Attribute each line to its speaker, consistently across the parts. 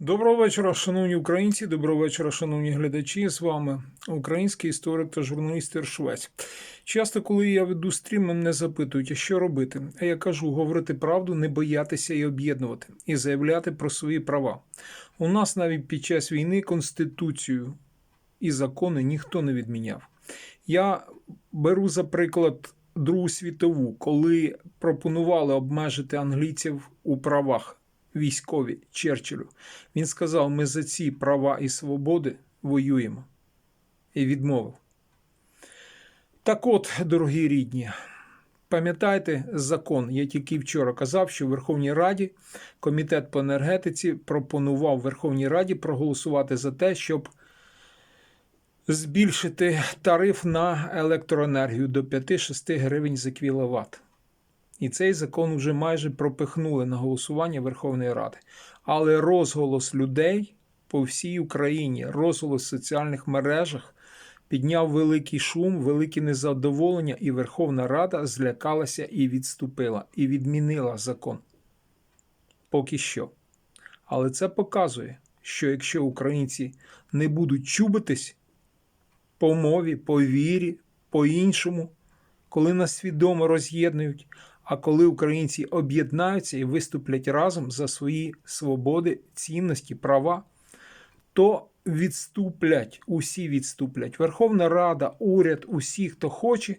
Speaker 1: Доброго вечора, шановні українці. Доброго вечора, шановні глядачі. З вами український історик та журналіст Іршвець. Часто, коли я веду стрім, мене запитують, а що робити. А я кажу, говорити правду, не боятися і об'єднувати, і заявляти про свої права. У нас навіть під час війни конституцію і закони ніхто не відміняв. Я беру за приклад Другу світову, коли пропонували обмежити англійців у правах військові Черчиллю. Він сказав: ми за ці права і свободи воюємо. І відмовив. Так от, дорогі рідні, пам'ятайте закон. Я тільки вчора казав, що в Верховній Раді комітет по енергетиці пропонував Верховній Раді проголосувати за те, щоб збільшити тариф на електроенергію до 5-6 гривень за кіловат. І цей закон вже майже пропихнули на голосування Верховної Ради. Але розголос людей по всій Україні, розголос в соціальних мережах підняв великий шум, велике незадоволення, і Верховна Рада злякалася і відступила, і відмінила закон. Поки що. Але це показує, що якщо українці не будуть чубитись по мові, по вірі, по іншому, коли нас свідомо роз'єднують, а коли українці об'єднаються і виступлять разом за свої свободи, цінності, права, то відступлять, усі відступлять. Верховна Рада, уряд, усі, хто хоче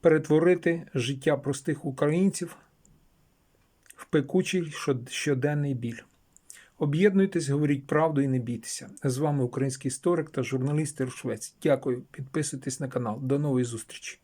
Speaker 1: перетворити життя простих українців в пекучий щоденний біль. Об'єднуйтесь, говоріть правду і не бійтеся. З вами український історик та журналіст Іршвець. Дякую, підписуйтесь на канал. До нової зустрічі.